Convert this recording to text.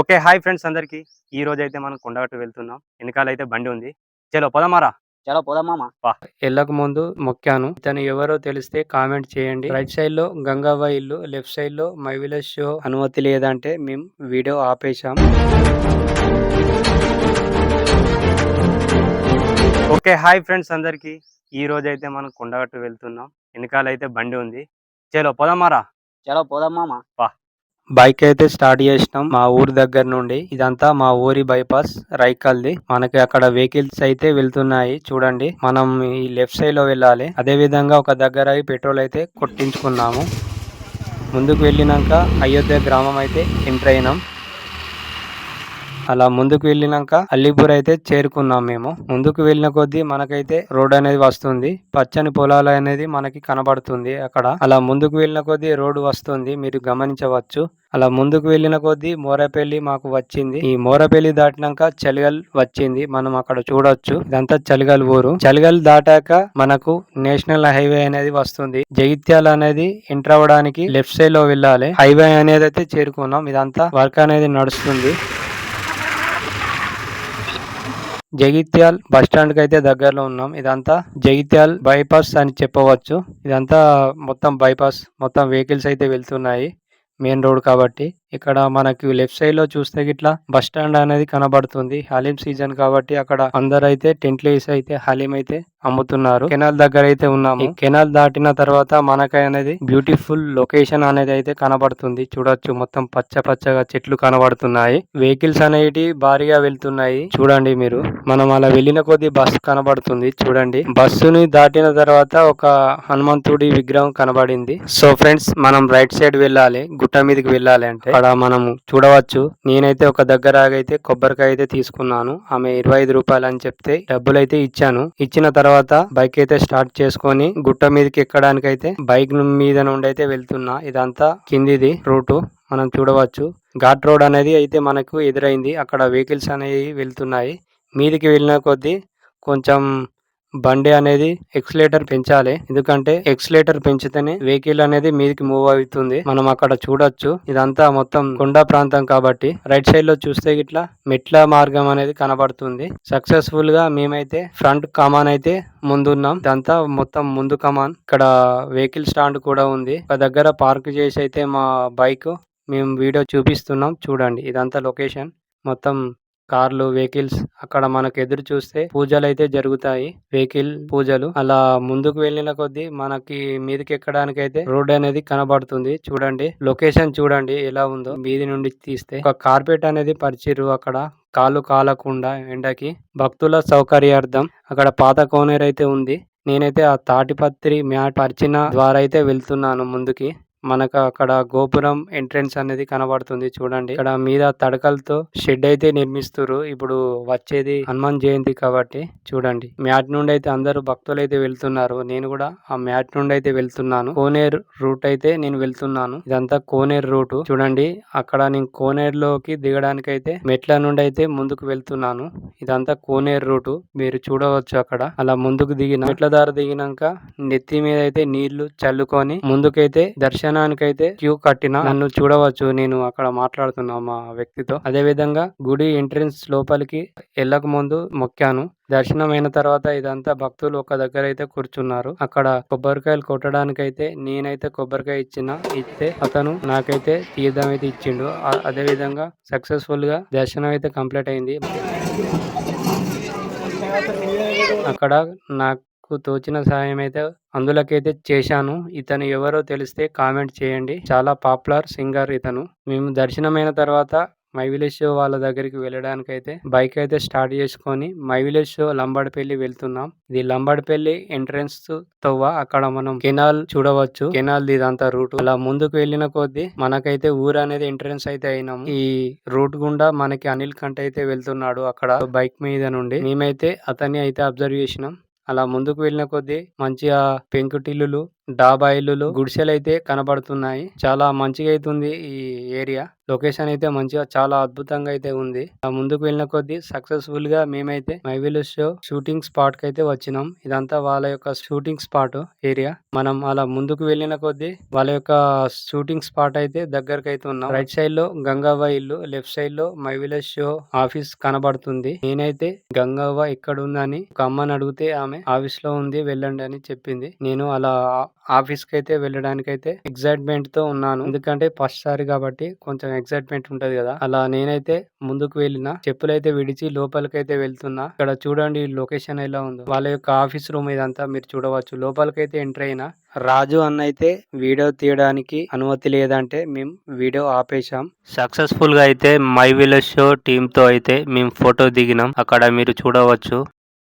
Okay hi friends అందరికి. ఈ రోజు అయితే మనం కొండగట్టు వెళ్తున్నాం. వెనకాల అయితే బండి ఉంది. చలో పోదామారా చలో పోదాం మామ. వెళ్ళక ముందు మొక్కాను. ఇతను ఎవరో తెలిస్తే కామెంట్ చేయండి. రైట్ సైడ్లో గంగాబాయి ఇల్లు లెఫ్ట్ సైడ్లో మై విలేజ్ షో అనుమతి లేదంటే మేము వీడియో ఆపేశాం. ఓకే హాయ్ ఫ్రెండ్స్ అందరికి. ఈ రోజు అయితే మనం కొండగట్టు వెళ్తున్నాం. వెనకాల అయితే బండి ఉంది. చలో పోదామారా చలో పోదాం మామ. బైక్ అయితే స్టార్ట్ చేసినాం. మా ఊరి దగ్గర నుండి ఇదంతా మా ఊరి బైపాస్ రైకల్ది. మనకి అక్కడ వెహికల్స్ అయితే వెళ్తున్నాయి. చూడండి మనం ఈ లెఫ్ట్ సైడ్లో వెళ్ళాలి. అదే విధంగా ఒక దగ్గర పెట్రోల్ అయితే కొట్టించుకున్నాము. ముందుకు వెళ్ళినాక అయోధ్య గ్రామం అయితే ఎంటర్ అయినాం. అలా ముందుకు వెళ్ళినాక అల్లీపూర్ అయితే చేరుకున్నాం మేము. ముందుకు వెళ్ళిన కొద్దీ మనకైతే రోడ్ అనేది వస్తుంది. పచ్చని పొలాలు అనేది మనకి కనబడుతుంది అక్కడ. అలా ముందుకు వెళ్ళిన కొద్దీ రోడ్డు వస్తుంది. మీరు గమనించవచ్చు. అలా ముందుకు వెళ్ళిన కొద్దీ మోరపల్లి మాకు వచ్చింది. ఈ మోరపల్లి దాటినాక చలిగల్ వచ్చింది. మనం అక్కడ చూడొచ్చు. ఇదంతా చలిగల్ ఊరు. చలిగల్ దాటాక మనకు నేషనల్ హైవే అనేది వస్తుంది. జగిత్యాల అనేది ఎంటర్ అవ్వడానికి లెఫ్ట్ సైడ్లో వెళ్ళాలి. హైవే అనేది అయితే చేరుకున్నాం. ఇదంతా వర్క్ అనేది నడుస్తుంది. జగిత్యాల్ బస్ స్టాండ్కి అయితే దగ్గరలో ఉన్నాం. ఇదంతా జగిత్యాల్ బైపాస్ అని చెప్పవచ్చు. ఇదంతా మొత్తం బైపాస్ మొత్తం వెహికల్స్ అయితే వెళ్తున్నాయి మెయిన్ రోడ్ కాబట్టి. ఇక్కడ మనకి లెఫ్ట్ సైడ్లో చూస్తే గిట్లా బస్ స్టాండ్ అనేది కనబడుతుంది. హలీం సీజన్ కాబట్టి అక్కడ అందరైతే అయితే టెంట్లు వేసి అయితే హలీం అయితే అమ్ముతున్నారు. కెనాల్ దగ్గర అయితే ఉన్నాము. కెనాల్ దాటిన తర్వాత మనకి అనేది బ్యూటిఫుల్ లొకేషన్ అనేది అయితే కనబడుతుంది. చూడొచ్చు మొత్తం పచ్చ పచ్చగా చెట్లు కనబడుతున్నాయి. వెహికల్స్ అనేటి భారీగా వెళ్తున్నాయి. చూడండి మీరు. మనం అలా వెళ్ళిన కొద్దీ బస్ కనబడుతుంది. చూడండి. బస్సుని దాటిన తర్వాత ఒక హనుమంతుడి విగ్రహం కనబడింది. సో ఫ్రెండ్స్ మనం రైట్ సైడ్ వెళ్ళాలి. గుట్ట మీదకి వెళ్ళాలి అంటే అక్కడ మనం చూడవచ్చు. నేనైతే ఒక దగ్గర అయితే కొబ్బరికాయ అయితే తీసుకున్నాను. ఆమె ఇరవై ఐదు రూపాయలు అని చెప్తే డబ్బులు అయితే ఇచ్చాను. ఇచ్చిన తర్వాత బైక్ అయితే స్టార్ట్ చేసుకొని గుట్ట మీదకి ఎక్కడానికి అయితే బైక్ మీద నుండి అయితే వెళ్తున్నా. ఇదంతా కిందిది రూటు. మనం చూడవచ్చు. ఘాట్ రోడ్ అనేది అయితే మనకు ఎదురైంది. అక్కడ వెహికల్స్ అనేవి వెళ్తున్నాయి. మీదికి వెళ్ళిన కొద్దీ కొంచెం బండి అనేది ఎక్స్లేటర్ పెంచాలి. ఎందుకంటే ఎక్స్లేటర్ పెంచితేనే వెహికల్ అనేది మీదికి మూవ్ అవుతుంది. మనం అక్కడ చూడొచ్చు. ఇదంతా మొత్తం కొండ ప్రాంతం కాబట్టి రైట్ సైడ్లో చూస్తే గిట్ల మెట్ల మార్గం అనేది కనబడుతుంది. సక్సెస్ఫుల్గా మేమైతే ఫ్రంట్ కమాన్ అయితే ముందున్నాం. ఇదంతా మొత్తం ముందు కమాన్. ఇక్కడ వెహికల్ స్టాండ్ కూడా ఉంది. ఒక దగ్గర పార్క్ చేసి అయితే మా బైక్ మేము వీడియో చూపిస్తున్నాం. చూడండి. ఇదంతా లొకేషన్. మొత్తం కార్లు వెహికల్స్ అక్కడ మనకు ఎదురు చూస్తే పూజలు అయితే జరుగుతాయి. వెహికల్ పూజలు. అలా ముందుకు వెళ్ళిన కొద్దీ మనకి మీదకి ఎక్కడానికి అయితే రోడ్ అనేది కనబడుతుంది. చూడండి. లొకేషన్ చూడండి ఎలా ఉందో. మీది నుండి తీస్తే ఒక కార్పెట్ అనేది పరిచిర్రు అక్కడ. కాలు కాలకుండా ఎండకి. భక్తుల సౌకర్యార్థం. అక్కడ పాత కోనేరు అయితే ఉంది. నేనైతే ఆ తాటిపత్రి మ్యాట్ పరిచిన ద్వారా అయితే వెళ్తున్నాను ముందుకి. మనకు అక్కడ గోపురం ఎంట్రెన్స్ అనేది కనబడుతుంది చూడండి. ఇక్కడ మీద తడకలతో షెడ్ అయితే నిర్మిస్తున్నారు ఇప్పుడు వచ్చేది హనుమాన్ జయంతి కాబట్టి చూడండి. మ్యాట్ నుండి అయితే అందరూ భక్తులు అయితే వెళ్తున్నారు. నేను కూడా ఆ మ్యాట్ నుండి అయితే వెళ్తున్నాను. కోనేరు రూట్ అయితే నేను వెళ్తున్నాను. ఇదంతా కోనేరు రూట్. చూడండి అక్కడ నేను కోనేరులోకి దిగడానికి అయితే మెట్ల నుండి అయితే ముందుకు వెళ్తున్నాను. ఇదంతా కోనేరు రూట్. మీరు చూడవచ్చు అక్కడ. అలా ముందుకు దిగిన మెట్ల దారి దిగినాక నెత్తి మీద అయితే నీళ్ళు చల్లుకొని ముందుకైతే దర్శనానికైతే క్యూ కట్టిన నన్ను చూడవచ్చు నేను అక్కడ మాట్లాడుతున్నా మా వ్యక్తితో. అదే విధంగా గుడి ఎంట్రన్స్ లోపలికి వెళ్ళక ముందు మొక్కాను. దర్శనం అయిన తర్వాత ఇదంతా భక్తులు ఒక దగ్గర అయితే కూర్చున్నారు. అక్కడ కొబ్బరికాయలు కొట్టడానికి అయితే నేనైతే కొబ్బరికాయ ఇచ్చిన ఇస్తే అతను నాకైతే తీర్థం అయితే ఇచ్చిండు. అదే విధంగా సక్సెస్ఫుల్గా దర్శనం అయితే కంప్లీట్ అయింది. అక్కడ నాకు తోచిన సహాయం అయితే అందులోకైతే చేశాను. ఇతను ఎవరో తెలిస్తే కామెంట్ చేయండి. చాలా పాపులర్ సింగర్ ఇతను. మేము దర్శనమైన తర్వాత మై విలేజ్ షో వాళ్ళ దగ్గరికి వెళ్ళడానికి అయితే బైక్ అయితే స్టార్ట్ చేసుకొని మై విలేజ్ షో లంబాడిపల్లి వెళ్తున్నాం. ఇది లంబాడిపల్లి ఎంట్రన్స్ తవ్వ. అక్కడ మనం కెనాల్ చూడవచ్చు. కెనాల్ ఇదంతా రూట్. అలా ముందుకు వెళ్ళిన కొద్దీ మనకైతే ఊరు అనేది ఎంట్రన్స్ అయితే అయినాం ఈ రూట్ గుండా మనకి అనిల్ కంట అయితే వెళ్తున్నాడు అక్కడ బైక్ మీద నుండి. మేమైతే అతన్ని అయితే అబ్జర్వ్ చేసినాం. అలా ముందుకు వెళ్ళిన కొద్దీ మంచిగా పెంకుటిల్లులు డాబా ఇల్లులు గుడిసెలు అయితే కనబడుతున్నాయి. చాలా మంచిగా అయితుంది ఈ ఏరియా. లొకేషన్ అయితే మంచిగా చాలా అద్భుతంగా అయితే ఉంది. ఆ ముందుకు వెళ్ళిన కొద్దీ సక్సెస్ఫుల్గా మేమైతే మైవిల్ షో షూటింగ్ స్పాట్కి అయితే వచ్చినాం. ఇదంతా వాళ్ళ యొక్క షూటింగ్ స్పాట్ ఏరియా మనం అలా ముందుకు వెళ్ళిన కొద్దీ వాళ్ళ యొక్క షూటింగ్ స్పాట్ అయితే దగ్గరకు అయితే ఉన్నాం. రైట్ సైడ్లో గంగావ ఇల్లు లెఫ్ట్ సైడ్లో మై షో ఆఫీస్ కనబడుతుంది. నేనైతే గంగావ ఎక్కడ ఉందని ఒక అమ్మని అడిగితే ఆమె ఆఫీస్లో ఉంది వెళ్ళండి అని చెప్పింది. నేను అలా ఆఫీస్కి అయితే వెళ్ళడానికి అయితే ఎక్సైట్మెంట్తో ఉన్నాను. ఎందుకంటే ఫస్ట్ సారి కాబట్టి కొంచెం ఎక్సైట్మెంట్ ఉంటది కదా. అలా నేనైతే ముందుకు వెళ్ళిన చెప్పులైతే విడిచి లోపలికైతే వెళ్తున్నా. ఇక్కడ చూడండి లొకేషన్ ఎలా ఉందో. వాళ్ళ యొక్క ఆఫీస్ రూమ్ ఇదంతా మీరు చూడవచ్చు. లోపలికైతే ఎంటర్ అయినా రాజు అన్న అయితే వీడియో తీయడానికి అనుమతి లేదంటే మేము వీడియో ఆపేశాం. సక్సెస్ఫుల్గా అయితే మై విలేజ్ షో టీమ్తో అయితే మేము ఫోటో దిగినాం. అక్కడ మీరు చూడవచ్చు.